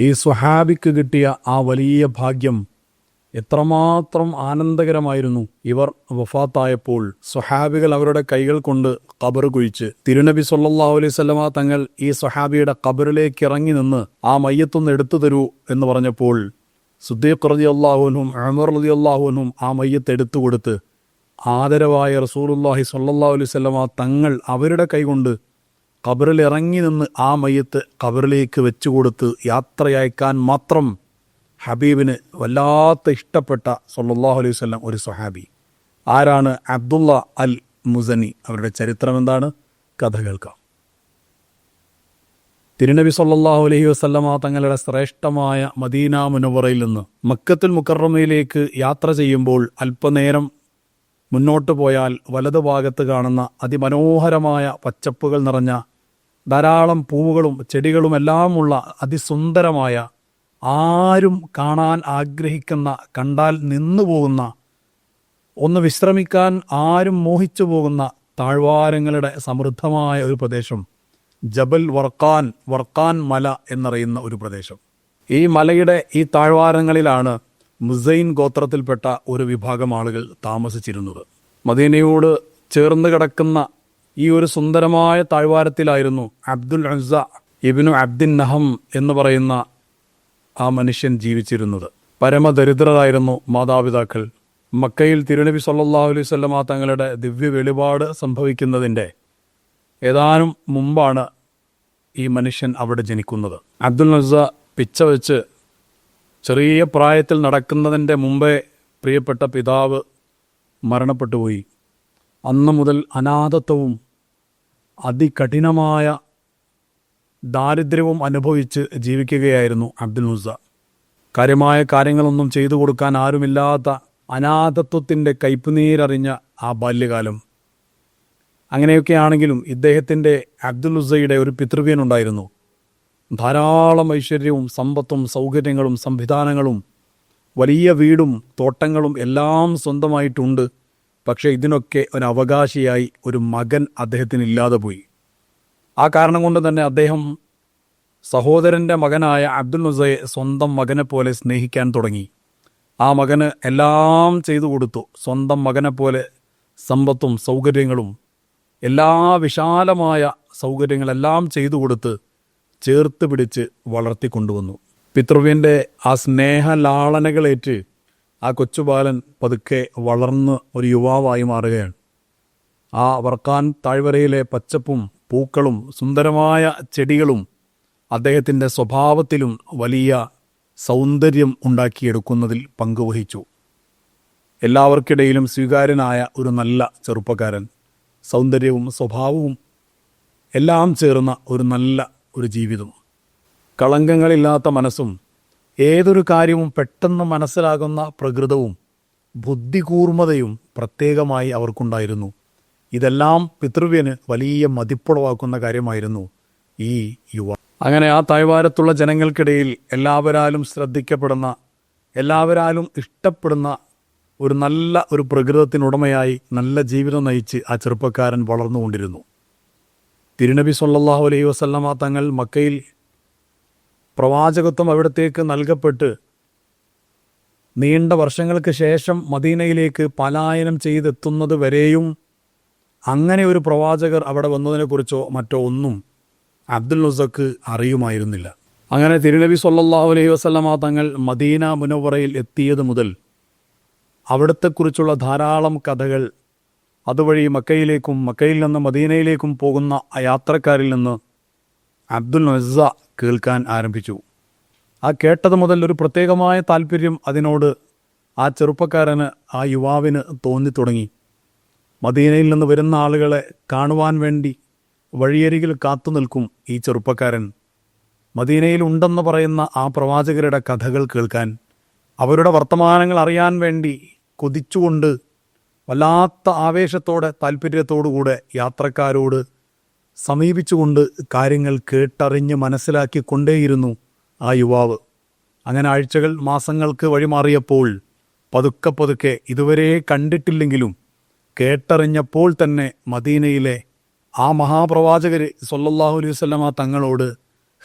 ഈ സ്വഹാബിക്ക് കിട്ടിയ ആ വലിയ ഭാഗ്യം എത്രമാത്രം ആനന്ദകരമായിരുന്നു. ഇവർ വഫാത്തായപ്പോൾ സ്വഹാബികൾ അവരുടെ കൈകൾ കൊണ്ട് കബർ കുഴിച്ച് തിരുനബി സൊല്ലാ അലൈഹി സ്വലമ തങ്ങൾ ഈ സ്വഹാബിയുടെ കബറിലേക്ക് ഇറങ്ങി നിന്ന് ആ മയ്യത്തൊന്ന് എടുത്തു തരൂ എന്ന് പറഞ്ഞപ്പോൾ സുദ്ദീഖ് റതി അള്ളാഹുനും അമർ റതി അള്ളാഹുനും ആ മയ്യത്ത് എടുത്തു കൊടുത്ത് ആദരവായ റസൂലുല്ലാഹി അലൈഹി അലൈവല്ലമ തങ്ങൾ അവരുടെ കൈകൊണ്ട് ഖബറിൽ ഇറങ്ങി നിന്ന് ആ മയ്യത്ത് കബറിലേക്ക് വെച്ചു കൊടുത്ത് യാത്രയയക്കാൻ മാത്രം ഹബീബിന് വല്ലാത്ത ഇഷ്ടപ്പെട്ട സല്ലാഹു അലൈഹി വല്ലം ഒരു സ്വഹാബി. ആരാണ് അബ്ദുള്ള അൽ മുസനി അവരുടെ ചരിത്രം എന്താണ്? കഥ കേൾക്കാം. തിരുനബി സല്ലല്ലാഹു അലൈഹി വസല്ലമ തങ്ങളുടെ ശ്രേഷ്ഠമായ മദീന മുനവറയിൽ നിന്ന് മക്കത്തുൽ മുക്കറമയിലേക്ക് യാത്ര ചെയ്യുമ്പോൾ അല്പനേരം മുന്നോട്ട് പോയാൽ വലതുഭാഗത്ത് കാണുന്ന അതിമനോഹരമായ പച്ചപ്പുകൾ നിറഞ്ഞ ധാരാളം പൂവുകളും ചെടികളും എല്ലാമുള്ള അതിസുന്ദരമായ ആരും കാണാൻ ആഗ്രഹിക്കുന്ന കണ്ടാൽ നിന്നു പോകുന്ന ഒന്ന് വിശ്രമിക്കാൻ ആരും മോഹിച്ചു പോകുന്ന താഴ്വാരങ്ങളുടെ സമൃദ്ധമായ ഒരു പ്രദേശം ജബൽ വർക്കാൻ വർക്കാൻ മല എന്നറിയുന്ന ഒരു പ്രദേശം. ഈ മലയുടെ ഈ താഴ്വാരങ്ങളിലാണ് മുസൈൻ ഗോത്രത്തിൽപ്പെട്ട ഒരു വിഭാഗം ആളുകൾ താമസിച്ചിരുന്നത്. മദീനയോട് ചേർന്ന് കിടക്കുന്ന ഈ ഒരു സുന്ദരമായ താഴ്വാരത്തിലായിരുന്നു അബ്ദുൽ അസ ഇബിനു അബ്ദിൻ നഹം എന്ന് പറയുന്ന ആ മനുഷ്യൻ ജീവിച്ചിരുന്നത്. പരമദരിദ്രരായിരുന്നു മാതാപിതാക്കൾ. മക്കയിൽ തിരുനബി സല്ലാഹു അലൈഹി വസല്ലമ തങ്ങളുടെ ദിവ്യ വെളിപാട് സംഭവിക്കുന്നതിന്റെ ഏതാനും മുമ്പാണ് ഈ മനുഷ്യൻ അവിടെ ജനിക്കുന്നത്. അബ്ദുൽ നസ പിച്ച വെച്ച് ചെറിയ പ്രായത്തിൽ നടക്കുന്നതിന്റെ മുമ്പേ പ്രിയപ്പെട്ട പിതാവ് മരണപ്പെട്ടുപോയി അന്ന് മുതൽ അനാഥത്വവും അതികഠിനമായ ദാരിദ്ര്യവും അനുഭവിച്ച് ജീവിക്കുകയായിരുന്നു അബ്ദുൽ മുസ കാര്യമായ കാര്യങ്ങളൊന്നും ചെയ്തു കൊടുക്കാൻ ആരുമില്ലാത്ത അനാഥത്വത്തിന്റെ കയ്പുനീരറിഞ്ഞ ആ ബാല്യകാലം. അങ്ങനെയൊക്കെ ആണെങ്കിലും ഇദ്ദേഹത്തിന്റെ അബ്ദുൽ ഉസയുടെ ഒരു പിതൃവ്യനുണ്ടായിരുന്നു. ധാരാളം ഐശ്വര്യവും സമ്പത്തും സൗകര്യങ്ങളും സംവിധാനങ്ങളും വലിയ വീടും തോട്ടങ്ങളും എല്ലാം സ്വന്തമായിട്ടുണ്ട്. പക്ഷേ ഇതിനൊക്കെ ഒരു അവകാശിയായി ഒരു മകൻ അദ്ദേഹത്തിന് ഇല്ലാതെ പോയി. ആ കാരണം കൊണ്ട് തന്നെ അദ്ദേഹം സഹോദരന്റെ മകനായ അബ്ദുൽ നുസയെ സ്വന്തം മകനെ പോലെ സ്നേഹിക്കാൻ തുടങ്ങി. ആ മകന് എല്ലാം ചെയ്തു കൊടുത്തു. സ്വന്തം മകനെ പോലെ സമ്പത്തും സൗകര്യങ്ങളും എല്ലാ വിശാലമായ സൗകര്യങ്ങളെല്ലാം ചെയ്തു കൊടുത്ത് ചേർത്ത് പിടിച്ച് വളർത്തിക്കൊണ്ടുവന്നു. പിതൃവിന്റെ ആ സ്നേഹലാളനകളേറ്റ് ആ കൊച്ചുബാലൻ പതുക്കെ വളർന്ന് ഒരു യുവാവായി മാറുകയാണ്. ആ വർക്കാൻ താഴ്വരയിലെ പച്ചപ്പും പൂക്കളും സുന്ദരമായ ചെടികളും അദ്ദേഹത്തിന്റെ സ്വഭാവത്തിലും വലിയ സൗന്ദര്യം ഉണ്ടാക്കിയെടുക്കുന്നതിൽ പങ്കുവഹിച്ചു. എല്ലാവർക്കിടയിലും സ്വീകാര്യനായ ഒരു നല്ല ചെറുപ്പക്കാരൻ. സൗന്ദര്യവും സ്വഭാവവും എല്ലാം ചേർന്ന ഒരു നല്ല ഒരു ജീവിതം. കളങ്കങ്ങളില്ലാത്ത മനസ്സും ഏതൊരു കാര്യവും പെട്ടെന്ന് മനസ്സിലാകുന്ന പ്രകൃതവും ബുദ്ധികൂർമ്മതയും പ്രത്യേകമായി അവർക്കുണ്ടായിരുന്നു. ഇതെല്ലാം പിതൃവ്യന് വലിയ മതിപ്പുളവാക്കുന്ന കാര്യമായിരുന്നു ഈ യുവ. അങ്ങനെ ആ തായ്വാരത്തുള്ള ജനങ്ങൾക്കിടയിൽ എല്ലാവരാലും ശ്രദ്ധിക്കപ്പെടുന്ന എല്ലാവരാലും ഇഷ്ടപ്പെടുന്ന ഒരു നല്ല ഒരു പ്രകൃതത്തിനുടമയായി നല്ല ജീവിതം നയിച്ച് ആ ചെറുപ്പക്കാരൻ വളർന്നുകൊണ്ടിരുന്നു. തിരുനബി സല്ലല്ലാഹു അലൈഹി വസല്ലമ തങ്ങൾ മക്കയിൽ പ്രവാചകത്വം അവിടത്തേക്ക് നൽകപ്പെട്ട് നീണ്ട വർഷങ്ങൾക്ക് ശേഷം മദീനയിലേക്ക് പലായനം ചെയ്തെത്തുന്നത് വരെയും അങ്ങനെ ഒരു പ്രവാചകർ അവിടെ വന്നതിനെക്കുറിച്ചോ മറ്റോ ഒന്നും അബ്ദുൽ നുസക്ക് അറിയുമായിരുന്നില്ല. അങ്ങനെ തിരുനബി സല്ലാഹു അലൈഹി വസ്ലമ തങ്ങൾ മദീന മുനവറയിൽ എത്തിയത് മുതൽ അവിടത്തെക്കുറിച്ചുള്ള ധാരാളം കഥകൾ അതുവഴി മക്കയിലേക്കും മക്കയിൽ നിന്ന് മദീനയിലേക്കും പോകുന്ന യാത്രക്കാരിൽ നിന്ന് അബ്ദുൽ നസ കേൾക്കാൻ ആരംഭിച്ചു. ആ കേട്ടത് മുതൽ ഒരു പ്രത്യേകമായ താല്പര്യം അതിനോട് ആ ചെറുപ്പക്കാരന് ആ യുവാവിന് തോന്നി തുടങ്ങി മദീനയിൽ നിന്ന് വരുന്ന ആളുകളെ കാണുവാൻ വേണ്ടി വഴിയരികിൽ കാത്തു നിൽക്കും ഈ ചെറുപ്പക്കാരൻ. മദീനയിൽ ഉണ്ടെന്ന് പറയുന്ന ആ പ്രവാചകരുടെ കഥകൾ കേൾക്കാൻ അവരുടെ വർത്തമാനങ്ങൾ അറിയാൻ വേണ്ടി കൊതിച്ചുകൊണ്ട് വല്ലാത്ത ആവേശത്തോടെ താല്പര്യത്തോടുകൂടെ യാത്രക്കാരോട് സമീപിച്ചുകൊണ്ട് കാര്യങ്ങൾ കേട്ടറിഞ്ഞ് മനസ്സിലാക്കിക്കൊണ്ടേയിരുന്നു ആ യുവാവ്. അങ്ങനെ ആഴ്ചകൾ മാസങ്ങൾക്ക് വഴിമാറിയപ്പോൾ പതുക്കെ പതുക്കെ ഇതുവരെ കണ്ടിട്ടില്ലെങ്കിലും കേട്ടറിഞ്ഞപ്പോൾ തന്നെ മദീനയിലെ ആ മഹാപ്രവാചകർ സൊല്ലാഹു അലൈഹി വസല്ലമ തങ്ങളോട്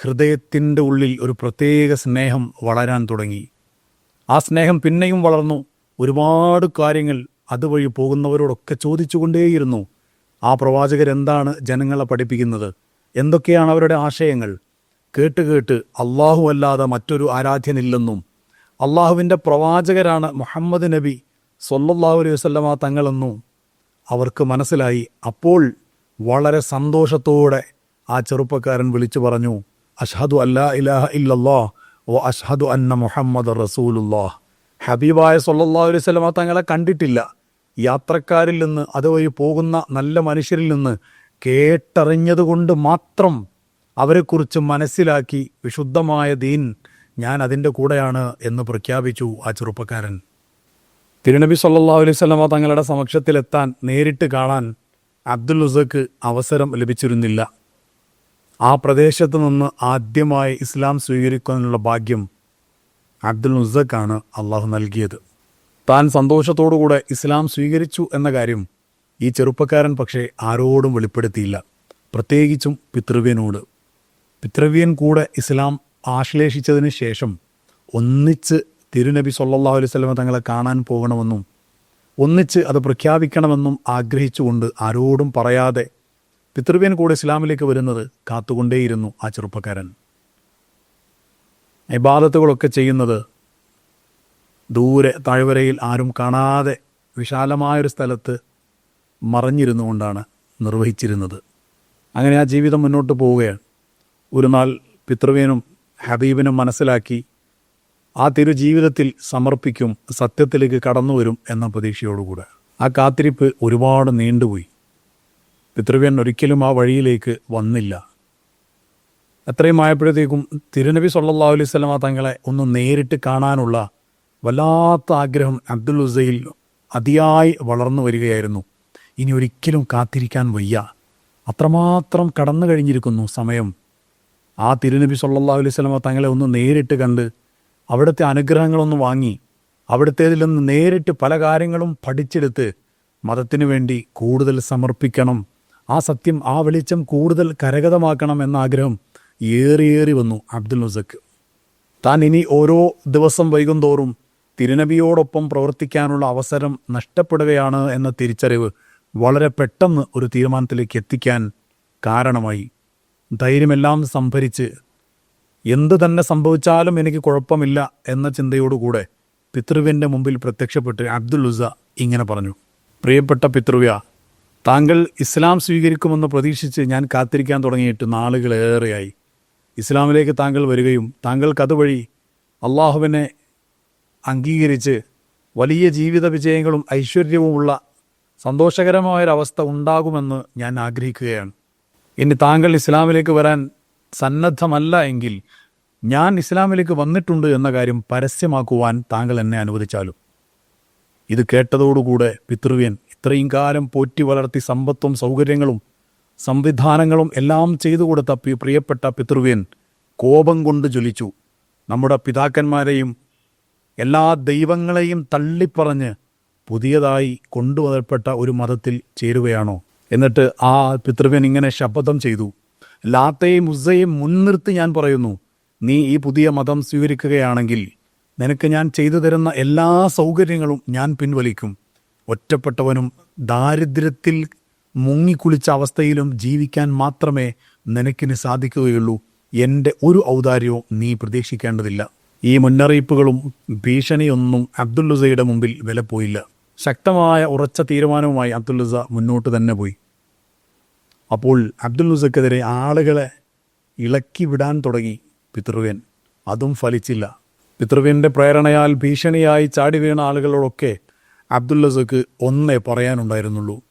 ഹൃദയത്തിന്റെ ഉള്ളിൽ ഒരു പ്രത്യേക സ്നേഹം വളരാൻ തുടങ്ങി. ആ സ്നേഹം പിന്നെയും വളർന്നു. ഒരുപാട് കാര്യങ്ങൾ അതുവഴി പോകുന്നവരോടൊക്കെ ചോദിച്ചുകൊണ്ടേയിരുന്നു. ആ പ്രവാചകരെന്താണ് ജനങ്ങളെ പഠിപ്പിക്കുന്നത്? എന്തൊക്കെയാണ് അവരുടെ ആശയങ്ങൾ? കേട്ട് കേട്ട് അള്ളാഹു അല്ലാതെ മറ്റൊരു ആരാധ്യനില്ലെന്നും അള്ളാഹുവിന്റെ പ്രവാചകരാണ് മുഹമ്മദ് നബി സൊല്ലാഹു അലൈഹി വസ്ലമ തങ്ങളെന്നും അവർക്ക് മനസ്സിലായി. അപ്പോൾ വളരെ സന്തോഷത്തോടെ ആ ചെറുപ്പക്കാരൻ വിളിച്ചു പറഞ്ഞു അഷ്ഹദു അല്ലാ ഇലാഹ ഇല്ലല്ലാ ഓ അഷ്ഹദു അന്ന മുഹമ്മദ് റസൂലുല്ലാ ഹബീബായ സൊല്ലാ അലൈഹി സ്വലമ തങ്ങളെ കണ്ടിട്ടില്ല. യാത്രക്കാരിൽ നിന്ന് അതുവഴി പോകുന്ന നല്ല മനുഷ്യരിൽ നിന്ന് കേട്ടറിഞ്ഞതുകൊണ്ട് മാത്രം അവരെക്കുറിച്ച് മനസ്സിലാക്കി വിശുദ്ധമായ ദീൻ ഞാൻ അതിന്റെ കൂടെയാണ് എന്ന് പ്രഖ്യാപിച്ചു ആ ചെറുപ്പക്കാരൻ. തിരുനബി സല്ലാ അലൈഹി സ്വലമ തങ്ങളുടെ സമക്ഷത്തിലെത്താൻ നേരിട്ട് കാണാൻ അബ്ദുൽ ഉസക്ക് അവസരം ലഭിച്ചിരുന്നില്ല. ആ പ്രദേശത്ത് നിന്ന് ആദ്യമായി ഇസ്ലാം സ്വീകരിക്കാനുള്ള ഭാഗ്യം അബ്ദുൽ ഉസക്കാണ് അള്ളാഹു നൽകിയത്. താൻ സന്തോഷത്തോടുകൂടെ ഇസ്ലാം സ്വീകരിച്ചു എന്ന കാര്യം ഈ ചെറുപ്പക്കാരൻ പക്ഷേ ആരോടും വെളിപ്പെടുത്തിയില്ല. പ്രത്യേകിച്ചും പിതൃവ്യനോട്. പിതൃവ്യൻ കൂടെ ഇസ്ലാം ആശ്ലേഷിച്ചതിന് ശേഷം ഒന്നിച്ച് തിരുനബി സല്ലാ അലൈഹി സ്വലമ തങ്ങളെ കാണാൻ പോകണമെന്നും ഒന്നിച്ച് അത് പ്രഖ്യാപിക്കണമെന്നും ആഗ്രഹിച്ചുകൊണ്ട് ആരോടും പറയാതെ പിതൃവ്യൻ കൂടെ ഇസ്ലാമിലേക്ക് വരുന്നത് കാത്തുകൊണ്ടേയിരുന്നു ആ ചെറുപ്പക്കാരൻ. ഇബാദത്തുകളൊക്കെ ചെയ്യുന്നത് ദൂരെ താഴ്വരയിൽ ആരും കാണാതെ വിശാലമായൊരു സ്ഥലത്ത് മറഞ്ഞിരുന്നു കൊണ്ടാണ് നിർവഹിച്ചിരുന്നത്. അങ്ങനെ ആ ജീവിതം മുന്നോട്ട് പോവുകയാണ്. ഒരു നാൾ പിതൃവേനും ഹബീബിനും മനസ്സിലാക്കി ആ തിരു ജീവിതത്തിൽ സമർപ്പിക്കും സത്യത്തിലേക്ക് കടന്നു വരും എന്ന പ്രതീക്ഷയോടുകൂടെ. ആ കാത്തിരിപ്പ് ഒരുപാട് നീണ്ടുപോയി. പിതൃവ്യൻ ഒരിക്കലും ആ വഴിയിലേക്ക് വന്നില്ല. അത്രയും ആയപ്പോഴത്തേക്കും തിരുനബി സല്ലാ അലൈഹി സ്വലമ തങ്ങളെ ഒന്ന് നേരിട്ട് കാണാനുള്ള വല്ലാത്ത ആഗ്രഹം അബ്ദുൽ ഉസൈൽ അതിയായി വളർന്നു വരികയായിരുന്നു. ഇനി ഒരിക്കലും കാത്തിരിക്കാൻ വയ്യ. അത്രമാത്രം കടന്നു കഴിഞ്ഞിരിക്കുന്നു സമയം. ആ തിരുനബി സല്ലാ അലൈഹി സ്വലമ തങ്ങളെ ഒന്ന് നേരിട്ട് കണ്ട് അവിടുത്തെ അനുഗ്രഹങ്ങളൊന്ന് വാങ്ങി അവിടുത്തേതിൽ നിന്ന് നേരിട്ട് പല കാര്യങ്ങളും പഠിച്ചെടുത്ത് മതത്തിനു വേണ്ടി കൂടുതൽ സമർപ്പിക്കണം. ആ സത്യം ആ വെളിച്ചം കൂടുതൽ കരഗതമാക്കണം എന്ന ആഗ്രഹം ഏറിയേറി വന്നു അബ്ദുൽ നുസക്ക് താൻ ഇനി ഓരോ ദിവസം വൈകുന്തോറും തിരുനബിയോടൊപ്പം പ്രവർത്തിക്കാനുള്ള അവസരം നഷ്ടപ്പെടുകയാണ് എന്ന തിരിച്ചറിവ് വളരെ പെട്ടെന്ന് ഒരു തീരുമാനത്തിലേക്ക് എത്തിക്കാൻ കാരണമായി. ധൈര്യമെല്ലാം സംഭരിച്ച് എന്ത് തന്നെ സംഭവിച്ചാലും എനിക്ക് കുഴപ്പമില്ല എന്ന ചിന്തയോടുകൂടെ പിതൃവിന്റെ മുമ്പിൽ പ്രത്യക്ഷപ്പെട്ട് അബ്ദുൽ ഉസ ഇങ്ങനെ പറഞ്ഞു. പ്രിയപ്പെട്ട പിതൃവ്യ താങ്കൾ ഇസ്ലാം സ്വീകരിക്കുമെന്ന് പ്രതീക്ഷിച്ച് ഞാൻ കാത്തിരിക്കാൻ തുടങ്ങിയിട്ട് നാളുകളേറെയായി. ഇസ്ലാമിലേക്ക് താങ്കൾ വരികയും താങ്കൾക്ക് അതുവഴി അള്ളാഹുവിനെ അംഗീകരിച്ച് വലിയ ജീവിത വിജയങ്ങളും ഐശ്വര്യവുമുള്ള സന്തോഷകരമായൊരവസ്ഥ ഉണ്ടാകുമെന്ന് ഞാൻ ആഗ്രഹിക്കുകയാണ്. ഇനി താങ്കൾ ഇസ്ലാമിലേക്ക് വരാൻ സന്നദ്ധമല്ല എങ്കിൽ ഞാൻ ഇസ്ലാമിലേക്ക് വന്നിട്ടുണ്ട് എന്ന കാര്യം പരസ്യമാക്കുവാൻ താങ്കൾ എന്നെ അനുവദിച്ചാലും. ഇത് കേട്ടതോടുകൂടെ പിതൃവ്യൻ ഇത്രയും കാലം പോറ്റി വളർത്തി സമ്പത്തും സൗകര്യങ്ങളും സംവിധാനങ്ങളും എല്ലാം ചെയ്തു കൊടുത്ത പ്രിയപ്പെട്ട പിതൃവ്യൻ കോപം കൊണ്ട് ജ്വലിച്ചു. നമ്മുടെ പിതാക്കന്മാരെയും എല്ലാ ദൈവങ്ങളെയും തള്ളിപ്പറഞ്ഞ് പുതിയതായി കൊണ്ടുവരപ്പെട്ട ഒരു മതത്തിൽ ചേരുകയാണോ? എന്നിട്ട് ആ പിതൃവ്യൻ ഇങ്ങനെ ശപഥം ചെയ്തു. ലാത്തയും ഉസ്സയും മുൻനിർത്തി ഞാൻ പറയുന്നു നീ ഈ പുതിയ മതം സ്വീകരിക്കുകയാണെങ്കിൽ നിനക്ക് ഞാൻ ചെയ്തു തരുന്ന എല്ലാ സൗകര്യങ്ങളും ഞാൻ പിൻവലിക്കും. ഒറ്റപ്പെട്ടവനും ദാരിദ്ര്യത്തിൽ മുങ്ങിക്കുളിച്ച അവസ്ഥയിലും ജീവിക്കാൻ മാത്രമേ നിനക്കിന് സാധിക്കുകയുള്ളൂ. എന്റെ ഒരു ഔദാര്യവും നീ പ്രതീക്ഷിക്കേണ്ടതില്ല. ഈ മുന്നറിയിപ്പുകളും ഭീഷണിയൊന്നും അബ്ദുല്ലുസയുടെ മുമ്പിൽ വില പോയില്ല. ശക്തമായ ഉറച്ച തീരുമാനവുമായി അബ്ദുല്ലുസ മുന്നോട്ട് തന്നെ പോയി. അപ്പോൾ അബ്ദുല്ലുസക്കെതിരെ ആളുകളെ ഇളക്കി വിടാൻ തുടങ്ങി പിതൃവ്യൻ. അതും ഫലിച്ചില്ല. പിതൃവ്യന്റെ പ്രേരണയാൽ ഭീഷണിയായി ചാടി വീണ ആളുകളോടൊക്കെ അബ്ദുല്ലസക്ക് ഒന്നേ പറയാനുണ്ടായിരുന്നുള്ളൂ.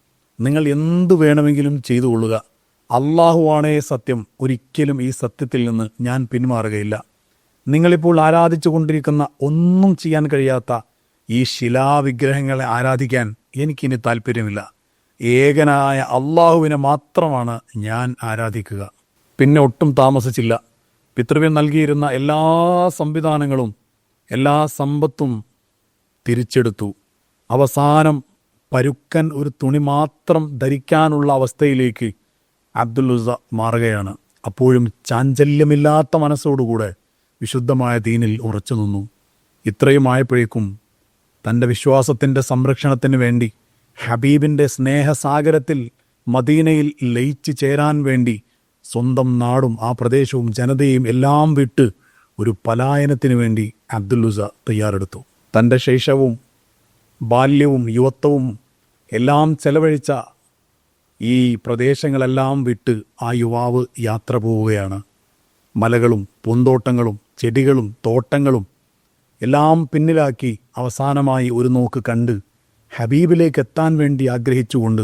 നിങ്ങൾ എന്തു വേണമെങ്കിലും ചെയ്തു കൊള്ളുക അള്ളാഹുവാണേ സത്യം. ഒരിക്കലും ഈ സത്യത്തിൽ നിന്ന് ഞാൻ പിന്മാറുകയില്ല. നിങ്ങളിപ്പോൾ ആരാധിച്ചു കൊണ്ടിരിക്കുന്ന ഒന്നും ചെയ്യാൻ കഴിയാത്ത ഈ ശിലാവിഗ്രഹങ്ങളെ ആരാധിക്കാൻ എനിക്കിനി താല്പര്യമില്ല. ഏകനായ അള്ളാഹുവിനെ മാത്രമാണ് ഞാൻ ആരാധിക്കുക. പിന്നെ ഒട്ടും താമസിച്ചില്ല. പിതൃവ്യം നൽകിയിരുന്ന എല്ലാ സംവിധാനങ്ങളും എല്ലാ സമ്പത്തും തിരിച്ചെടുത്തു. അവസാനം പരുക്കൻ ഒരു തുണി മാത്രം ധരിക്കാനുള്ള അവസ്ഥയിലേക്ക് അബ്ദുൽ മാറുകയാണ്. അപ്പോഴും ചാഞ്ചല്യമില്ലാത്ത മനസ്സോടുകൂടെ വിശുദ്ധമായ ദീനിൽ ഉറച്ചുനിന്നു ഇത്രയുമായപ്പോഴേക്കും തന്റെ വിശ്വാസത്തിന്റെ സംരക്ഷണത്തിന് വേണ്ടി ഹബീബിന്റെ സ്നേഹസാഗരത്തിൽ മദീനയിൽ ലയിച്ചു ചേരാൻ വേണ്ടി സ്വന്തം നാടും ആ പ്രദേശവും ജനതയും എല്ലാം വിട്ട് ഒരു പലായനത്തിന് വേണ്ടി അബ്ദുല്ലുസ തയ്യാറെടുത്തു. തന്റെ ശൈശവും ബാല്യവും യുവത്വവും എല്ലാം ചെലവഴിച്ച ഈ പ്രദേശങ്ങളെല്ലാം വിട്ട് ആ യുവാവ് യാത്ര പോവുകയാണ്. മലകളും പൂന്തോട്ടങ്ങളും ചെടികളും തോട്ടങ്ങളും എല്ലാം പിന്നിലാക്കി അവസാനമായി ഒരു നോക്ക് കണ്ട് ഹബീബിലേക്ക് എത്താൻ വേണ്ടി ആഗ്രഹിച്ചുകൊണ്ട്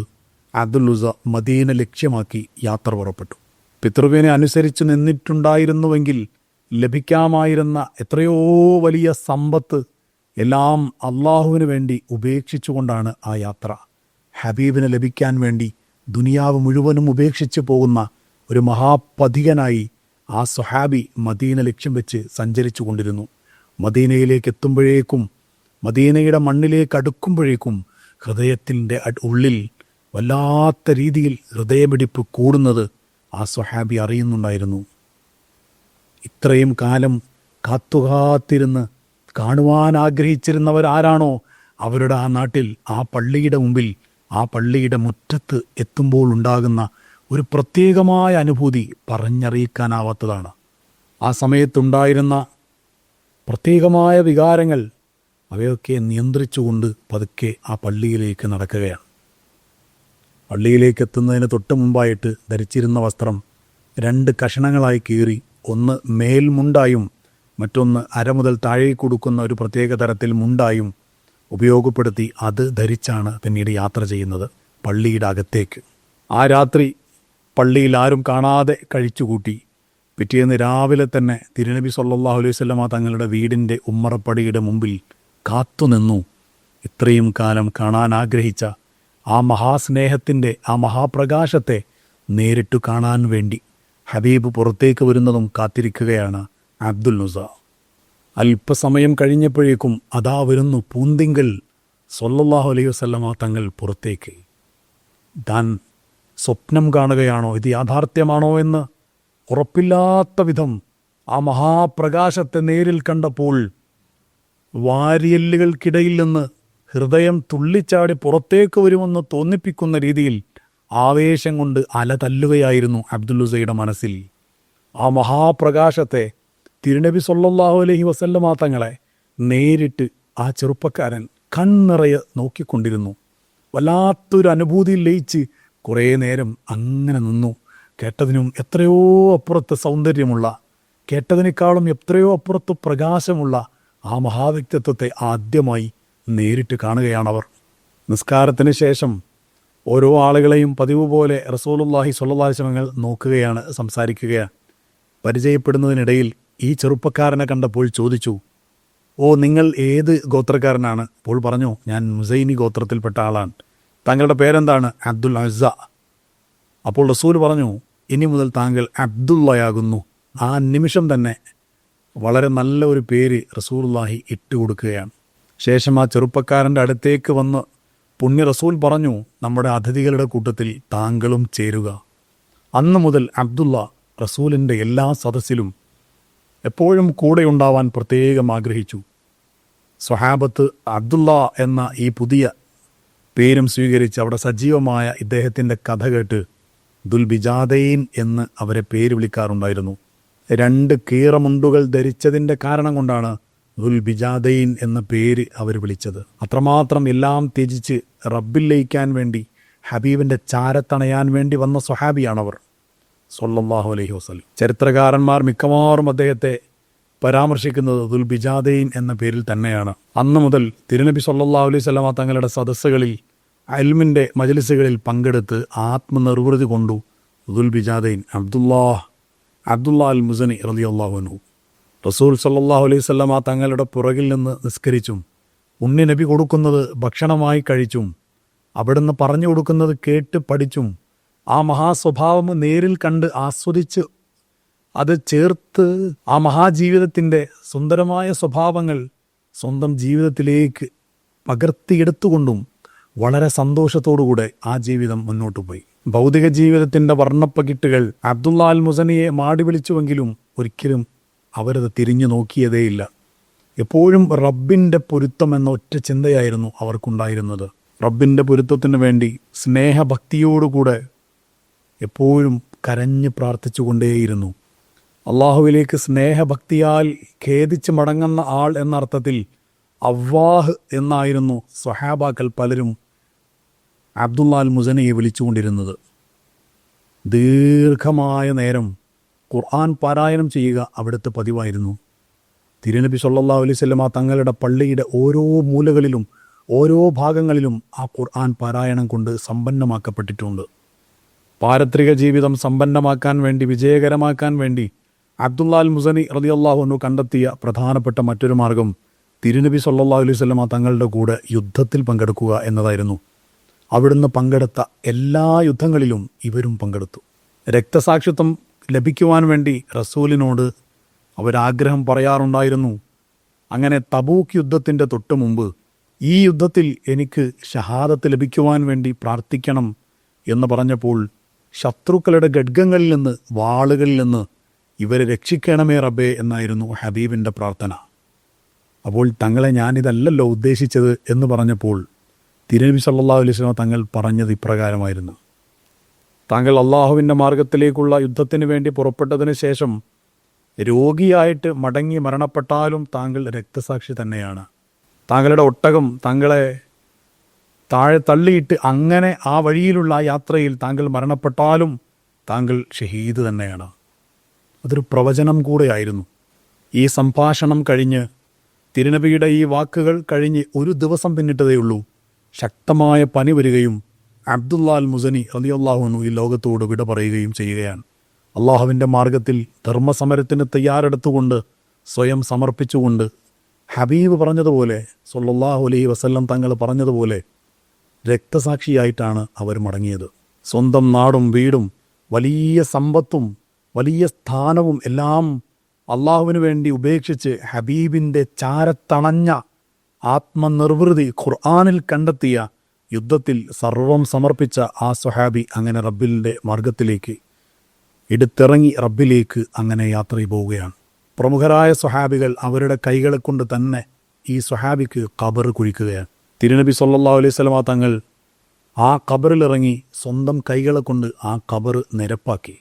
അബ്ദുല്ലുസ മദീന ലക്ഷ്യമാക്കി യാത്ര പുറപ്പെട്ടു. പിതൃവിനെ അനുസരിച്ച് നിന്നിട്ടുണ്ടായിരുന്നുവെങ്കിൽ ലഭിക്കാമായിരുന്ന എത്രയോ വലിയ സമ്പത്ത് എല്ലാം അള്ളാഹുവിന് വേണ്ടി ഉപേക്ഷിച്ചുകൊണ്ടാണ് ആ യാത്ര. ഹബീബിന് ലഭിക്കാൻ വേണ്ടി ദുനിയാവ് മുഴുവനും ഉപേക്ഷിച്ചു പോകുന്ന ഒരു മഹാപഥികനായി ആ സ്വഹാബി മദീന ലക്ഷ്യം വെച്ച് സഞ്ചരിച്ചു കൊണ്ടിരുന്നു. മദീനയിലേക്ക് എത്തുമ്പോഴേക്കും മദീനയുടെ മണ്ണിലേക്ക് അടുക്കുമ്പോഴേക്കും ഹൃദയത്തിന്റെ ഉള്ളിൽ വല്ലാത്ത രീതിയിൽ ഹൃദയമിടിപ്പ് കൂടുന്നത് ആ സ്വഹാബി അറിയുന്നുണ്ടായിരുന്നു. ഇത്രയും കാലം കാത്തുകാത്തിരുന്ന് കാണുവാൻ ആഗ്രഹിച്ചിരുന്നവരാരാണോ അവരുടെ ആ നാട്ടിൽ ആ പള്ളിയുടെ മുമ്പിൽ ആ പള്ളിയുടെ മുറ്റത്ത് എത്തുമ്പോൾ ഉണ്ടാകുന്ന ഒരു പ്രത്യേകമായ അനുഭൂതി പറഞ്ഞറിയിക്കാനാവാത്തതാണ്. ആ സമയത്തുണ്ടായിരുന്ന പ്രത്യേകമായ വികാരങ്ങൾ അവയൊക്കെ നിയന്ത്രിച്ചുകൊണ്ട് പതുക്കെ ആ പള്ളിയിലേക്ക് നടക്കുകയാണ്. പള്ളിയിലേക്ക് എത്തുന്നതിന് തൊട്ട് മുമ്പായിട്ട് ധരിച്ചിരുന്ന വസ്ത്രം രണ്ട് കഷണങ്ങളായി കീറി ഒന്ന് മേൽമുണ്ടായും മറ്റൊന്ന് അര മുതൽ താഴേക്ക് കൊടുക്കുന്ന ഒരു പ്രത്യേക തരത്തിൽ മുണ്ടായും ഉപയോഗപ്പെടുത്തി അത് ധരിച്ചാണ് പിന്നീട് യാത്ര ചെയ്യുന്നത് പള്ളിയുടെ അകത്തേക്ക്. ആ രാത്രി പള്ളിയിൽ ആരും കാണാതെ കഴിച്ചുകൂട്ടി. പിറ്റേന്ന് രാവിലെ തന്നെ തിരുനബി സല്ലാഹു അലൈഹി വസല്ലമ തങ്ങളുടെ വീടിന്റെ ഉമ്മറപ്പടിയുടെ മുമ്പിൽ കാത്തുനിന്നു ഇത്രയും കാലം കാണാൻ ആഗ്രഹിച്ച ആ മഹാസ്നേഹത്തിന്റെ ആ മഹാപ്രകാശത്തെ നേരിട്ടു കാണാൻ വേണ്ടി ഹബീബ് പുറത്തേക്ക് വരുന്നതും കാത്തിരിക്കുകയാണ് അബ്ദുൽ നുസ. അല്പസമയം കഴിഞ്ഞപ്പോഴേക്കും അതാ വരുന്നു പൂന്തിങ്കൽ സൊല്ലാഹു അലൈഹി വസല്ലമ തങ്ങൾ പുറത്തേക്ക്. താൻ സ്വപ്നം കാണുകയാണോ? ഇത് യാഥാർത്ഥ്യമാണോ എന്ന് ഉറപ്പില്ലാത്ത വിധം ആ മഹാപ്രകാശത്തെ നേരിൽ കണ്ടപ്പോൾ വാരിയല്ലുകൾക്കിടയിൽ നിന്ന് ഹൃദയം തുള്ളിച്ചാടി പുറത്തേക്ക് വരുമെന്ന് തോന്നിപ്പിക്കുന്ന രീതിയിൽ ആവേശം കൊണ്ട് അല തല്ലുകയായിരുന്നു അബ്ദുല്ലുസയുടെ മനസ്സിൽ. ആ മഹാപ്രകാശത്തെ തിരുനബി സൊല്ലാഹു അലഹി വസല്ലമ തങ്ങളെ നേരിട്ട് ആ ചെറുപ്പക്കാരൻ കണ്ണിറയെ നോക്കിക്കൊണ്ടിരുന്നു. വല്ലാത്തൊരു അനുഭൂതിയിൽ ലയിച്ച് കുറേ നേരം അങ്ങനെ നിന്നു. കേട്ടതിനും എത്രയോ അപ്പുറത്ത് സൗന്ദര്യമുള്ള കേട്ടതിനേക്കാളും എത്രയോ അപ്പുറത്ത് പ്രകാശമുള്ള ആ മഹാവ്യക്തിത്വത്തെ ആദ്യമായി നേരിട്ട് കാണുകയാണവർ. നിസ്കാരത്തിന് ശേഷം ഓരോ ആളുകളെയും പതിവ് പോലെ റസൂലുല്ലാഹി സ്വല്ലാശ്രമങ്ങൾ നോക്കുകയാണ് സംസാരിക്കുകയാണ്. പരിചയപ്പെടുന്നതിനിടയിൽ ഈ ചെറുപ്പക്കാരനെ കണ്ടപ്പോൾ ചോദിച്ചു ഓ നിങ്ങൾ ഏത് ഗോത്രക്കാരനാണ്? അപ്പോൾ പറഞ്ഞു ഞാൻ മുസൈനി ഗോത്രത്തിൽപ്പെട്ട ആളാണ്. താങ്കളുടെ പേരെന്താണ്? അബ്ദുൽ അസ അപ്പോൾ റസൂൽ പറഞ്ഞു ഇനി മുതൽ താങ്കൾ അബ്ദുള്ളയാകുന്നു. ആ നിമിഷം തന്നെ വളരെ നല്ല ഒരു പേര് റസൂലുള്ളാഹി ഇട്ടുകൊടുക്കുകയാണ് ശേഷം ആ ചെറുപ്പക്കാരന്റെ അടുത്തേക്ക് വന്ന് പുണ്യ റസൂൽ പറഞ്ഞു നമ്മുടെ അതിഥികളുടെ കൂട്ടത്തിൽ താങ്കളും ചേരുക. അന്ന് മുതൽ അബ്ദുള്ള റസൂലിന്റെ എല്ലാ സദസ്സിലും എപ്പോഴും കൂടെ ഉണ്ടാവാൻ പ്രത്യേകം ആഗ്രഹിച്ചു. സ്വഹാബത്ത് അബ്ദുള്ള എന്ന ഈ പുതിയ പേരും സ്വീകരിച്ച് അവിടെ സജീവമായ ഇദ്ദേഹത്തിന്റെ കഥ കേട്ട് ദുൽബിജാദൈൻ എന്ന് അവരെ പേര് വിളിക്കാറുണ്ടായിരുന്നു. രണ്ട് കീറമുണ്ടുകൾ ധരിച്ചതിന്റെ കാരണം കൊണ്ടാണ് ദുൽബിജാദൈൻ എന്ന പേര് അവർ വിളിച്ചത്. അത്രമാത്രം എല്ലാം ത്യജിച്ച് റബ്ബിൽ ലയിക്കാൻ വേണ്ടി ഹബീബിന്റെ ചാരത്തണയാൻ വേണ്ടി വന്ന സ്വഹാബിയാണവർ. സൊല്ലാഹു അലൈഹി വസ്ലം ചരിത്രകാരന്മാർ മിക്കവാറും അദ്ദേഹത്തെ പരാമർശിക്കുന്നത് ദുൽബിജാദൈൻ എന്ന പേരിൽ തന്നെയാണ്. അന്ന് മുതൽ തിരുനബി സല്ലാ അലൈഹി സ്വലാമ തങ്ങളുടെ സദസ്സുകളിൽ അൽമിന്റെ മജലിസുകളിൽ പങ്കെടുത്ത് ആത്മനിർവൃതി കൊണ്ടു ദുൽബിജാദൈൻ അബ്ദുല്ലാഹ് അബ്ദുല്ലാ അൽ മുസനി റലിയല്ലാഹുനു റസൂൽ സല്ലാഹു അലൈഹി സ്വലാമ തങ്ങളുടെ പുറകിൽ നിന്ന് നിസ്കരിച്ചും ഉണ്ണി നബി കൊടുക്കുന്നത് ഭക്ഷണമായി കഴിച്ചും അവിടുന്ന് പറഞ്ഞു കൊടുക്കുന്നത് കേട്ട് പഠിച്ചും ആ മഹാസ്വഭാവം നേരിൽ കണ്ട് ആസ്വദിച്ച് അത് ചേർത്ത് ആ മഹാജീവിതത്തിന്റെ സുന്ദരമായ സ്വഭാവങ്ങൾ സ്വന്തം ജീവിതത്തിലേക്ക് പകർത്തിയെടുത്തുകൊണ്ടും വളരെ സന്തോഷത്തോടുകൂടെ ആ ജീവിതം മുന്നോട്ട് പോയി. ഭൗതിക ജീവിതത്തിന്റെ വർണപ്പകിട്ടുകൾ അബ്ദുള്ള അൽ മുസനിയെ മാടി വിളിച്ചുവെങ്കിലും ഒരിക്കലും അവരത് തിരിഞ്ഞു നോക്കിയതേയില്ല. എപ്പോഴും റബ്ബിന്റെ പൊരുത്തം എന്ന ഒറ്റ ചിന്തയായിരുന്നു അവർക്കുണ്ടായിരുന്നത്. റബ്ബിന്റെ പൊരുത്തത്തിന് വേണ്ടി സ്നേഹഭക്തിയോടുകൂടെ എപ്പോഴും കരഞ്ഞ് പ്രാർത്ഥിച്ചുകൊണ്ടേയിരുന്നു. അള്ളാഹുവിലേക്ക് സ്നേഹഭക്തിയാൽ ഖേദിച്ച് മടങ്ങുന്ന ആൾ എന്ന അർത്ഥത്തിൽ അവ്വാഹ് എന്നായിരുന്നു സ്വഹാബാക്കൾ പലരും അബ്ദുല്ലാൽ മുസനയെ വിളിച്ചുകൊണ്ടിരുന്നത്. ദീർഘമായ നേരം ഖുർആൻ പാരായണം ചെയ്യുക അവിടുത്തെ പതിവായിരുന്നു. തിരുനബി സല്ലാ അലൈവല്ലമ തങ്ങളുടെ പള്ളിയുടെ ഓരോ മൂലകളിലും ഓരോ ഭാഗങ്ങളിലും ആ ഖുർആൻ പാരായണം കൊണ്ട് സമ്പന്നമാക്കപ്പെട്ടിട്ടുണ്ട്. പാരത്രിക ജീവിതം സമ്പന്നമാക്കാൻ വേണ്ടി വിജയകരമാക്കാൻ വേണ്ടി അബ്ദുല്ലാൽ മുസനി റതിയല്ലാഹുനു കണ്ടെത്തിയ പ്രധാനപ്പെട്ട മറ്റൊരു മാർഗം തിരുനബി സല്ലാ അലൈഹി സ്വലമ തങ്ങളുടെ കൂടെ യുദ്ധത്തിൽ പങ്കെടുക്കുക എന്നതായിരുന്നു. അവിടുന്ന് പങ്കെടുത്ത എല്ലാ യുദ്ധങ്ങളിലും ഇവരും പങ്കെടുത്തു. രക്തസാക്ഷിത്വം ലഭിക്കുവാൻ വേണ്ടി റസൂലിനോട് അവരാഗ്രഹം പറയാറുണ്ടായിരുന്നു. അങ്ങനെ തബൂക്ക് യുദ്ധത്തിന്റെ തൊട്ട് മുമ്പ് ഈ യുദ്ധത്തിൽ എനിക്ക് ഷഹാദത്ത് ലഭിക്കുവാൻ വേണ്ടി പ്രാർത്ഥിക്കണം എന്ന് പറഞ്ഞപ്പോൾ ശത്രുക്കളുടെ ഖഡ്ഗങ്ങളിൽ നിന്ന് വാളുകളിൽ നിന്ന് ഇവരെ രക്ഷിക്കണമേ റബ്ബേ എന്നായിരുന്നു ഹബീബിന്റെ പ്രാർത്ഥന. അപ്പോൾ തങ്ങളെ ഞാനിതല്ലല്ലോ ഉദ്ദേശിച്ചത് എന്ന് പറഞ്ഞപ്പോൾ തിരുനബി സല്ലാ അലൈഹി സ്വലം തങ്ങൾ പറഞ്ഞത് ഇപ്രകാരമായിരുന്നു. താങ്കൾ അള്ളാഹുവിന്റെ മാർഗത്തിലേക്കുള്ള യുദ്ധത്തിന് വേണ്ടി പുറപ്പെട്ടതിന് ശേഷം രോഗിയായിട്ട് മടങ്ങി മരണപ്പെട്ടാലും താങ്കൾ രക്തസാക്ഷി തന്നെയാണ്. താങ്കളുടെ ഒട്ടകം താങ്കളെ താഴെ തള്ളിയിട്ട് അങ്ങനെ ആ വഴിയിലുള്ള യാത്രയിൽ താങ്കൾ മരണപ്പെട്ടാലും താങ്കൾ ഷഹീദ് തന്നെയാണ്. അതൊരു പ്രവചനം കൂടെയായിരുന്നു. ഈ സംഭാഷണം കഴിഞ്ഞ് തിരുനബിയുടെ ഈ വാക്കുകൾ കഴിഞ്ഞ് ഒരു ദിവസം പിന്നിട്ടതേയുള്ളൂ ശക്തമായ പനി വരികയും അബ്ദുല്ലാൽ മുസനി റലിയല്ലാഹുനു ഈ ലോകത്തോട് വിട പറയുകയും ചെയ്യുകയാണ്. അള്ളാഹുവിന്റെ മാർഗത്തിൽ ധർമ്മസമരത്തിന് തയ്യാറെടുത്തുകൊണ്ട് സ്വയം സമർപ്പിച്ചുകൊണ്ട് ഹബീബ് പറഞ്ഞതുപോലെ സൊല്ലാഹു അലൈഹി വസല്ലം തങ്ങൾ പറഞ്ഞതുപോലെ രക്തസാക്ഷിയായിട്ടാണ് അവർ മടങ്ങിയത്. സ്വന്തം നാടും വീടും വലിയ സമ്പത്തും വലിയ സ്ഥാനവും എല്ലാം അള്ളാഹുവിന് വേണ്ടി ഉപേക്ഷിച്ച് ഹബീബിന്റെ ചാരത്തണഞ്ഞ ആത്മനിർവൃതി ഖുർആാനിൽ കണ്ടെത്തിയ യുദ്ധത്തിൽ സർവം സമർപ്പിച്ച ആ സുഹാബി അങ്ങനെ റബ്ബിന്റെ മാർഗത്തിലേക്ക് എടുത്തിറങ്ങി റബ്ബിലേക്ക് അങ്ങനെ യാത്ര പോവുകയാണ്. പ്രമുഖരായ സുഹാബികൾ അവരുടെ കൈകളെ കൊണ്ട് തന്നെ ഈ സുഹാബിക്ക് കബർ കുഴിക്കുകയാണ്. തിരുനബി സല്ലാ അലൈഹി സ്വലമ തങ്ങൾ ആ കബറിലിറങ്ങി സ്വന്തം കൈകളെ കൊണ്ട് ആ ഖബർ നിരപ്പാക്കി.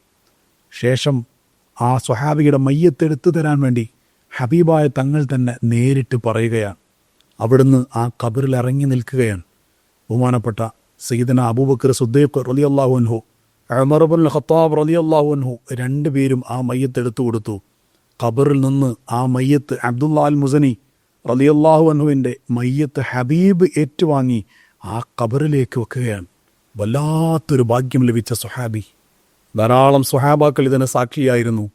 ശേഷം ആ സ്വഹാബിയുടെ മയ്യത്തെടുത്തു തരാൻ വേണ്ടി ഹബീബായ തങ്ങൾ തന്നെ നേരിട്ട് പറയുകയാണ്. അവിടുന്ന് ആ കബറിൽ ഇറങ്ങി നിൽക്കുകയാണ്. ബഹുമാനപ്പെട്ട സയ്യിദന അബൂബക്കർ സുദ്ദീഖ് റലി അള്ളാഹുൻഹു അമർബുൽ ഖത്താബ് റലി അള്ളാഹുൻഹു രണ്ടുപേരും ആ മയ്യത്ത് എടുത്തു കൊടുത്തു. ഖബറിൽ നിന്ന് ആ മയ്യത്ത് അബ്ദുല്ലാൽ മുസനി റലി അള്ളാഹുൻഹുവിന്റെ മയ്യത്ത് ഹബീബ് ഏറ്റുവാങ്ങി ആ ഖബറിലേക്ക് വെക്കുകയാണ്. വല്ലാത്തൊരു ഭാഗ്യം ലഭിച്ച സുഹാബി ധാരാളം സുഹാബാക്കൾ ഇതിന് സാക്ഷിയായിരുന്നു.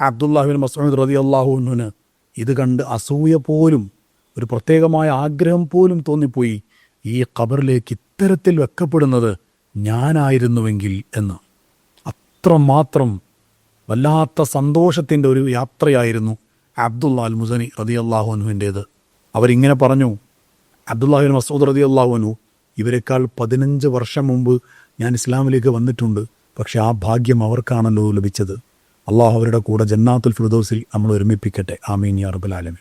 അബ്ദുല്ലാഹിബിൻ മസൂദ് റതി അള്ളാഹുവിന് ഇത് കണ്ട് അസൂയ പോലും ഒരു പ്രത്യേകമായ ആഗ്രഹം പോലും തോന്നിപ്പോയി. ഈ ഖബറിലേക്ക് ഇത്തരത്തിൽ വെക്കപ്പെടുന്നത് ഞാനായിരുന്നുവെങ്കിൽ എന്ന്. അത്രമാത്രം വല്ലാത്ത സന്തോഷത്തിന്റെ ഒരു യാത്രയായിരുന്നു അബ്ദുള്ള അൽ മുസനി റതി അള്ളാഹുനുവിന്റേത് അവരിങ്ങനെ പറഞ്ഞു അബ്ദുല്ലാഹിൻ മസൂദ് റതി അള്ളാഹുനു ഇവരെക്കാൾ പതിനഞ്ച് വർഷം മുമ്പ് ഞാൻ ഇസ്ലാമിലേക്ക് വന്നിട്ടുണ്ട്. പക്ഷെ ആ ഭാഗ്യം അവർക്കാണല്ലോ ലഭിച്ചത്. അള്ളാഹു അവരുടെ കൂടെ ജന്നാത്തുൽ ഫിർദോസിൽ നമ്മൾ ഒരുമിപ്പിക്കട്ടെ. ആമീൻ യാ റബ്ബൽ ആലമീൻ.